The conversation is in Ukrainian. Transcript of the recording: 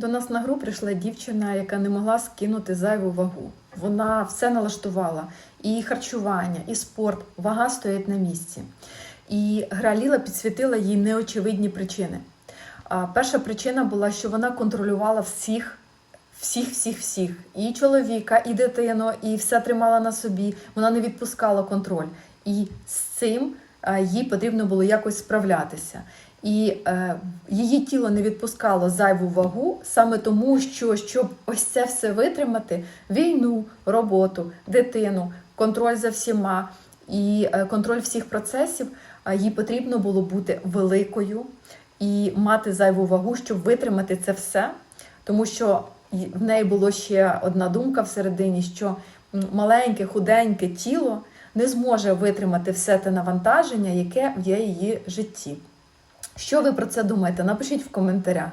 До нас на гру прийшла дівчина, яка не могла скинути зайву вагу. Вона все налаштувала: і харчування, і спорт, вага стоять на місці. І гра Ліла підсвітила їй неочевидні причини. Перша причина була, що вона контролювала всіх, всіх, всіх, всіх, і чоловіка, і дитину, і все тримала на собі. Вона не відпускала контроль. І з цим їй потрібно було якось справлятися. І е, її тіло не відпускало зайву вагу саме тому, що щоб ось це все витримати: війну, роботу, дитину, контроль за всіма і е, контроль всіх процесів, е, їй потрібно було бути великою і мати зайву вагу, щоб витримати це все. Тому що в неї було ще одна думка всередині, що маленьке, худеньке тіло не зможе витримати все те навантаження, яке в її житті. Що ви про це думаєте? Напишіть в коментарях.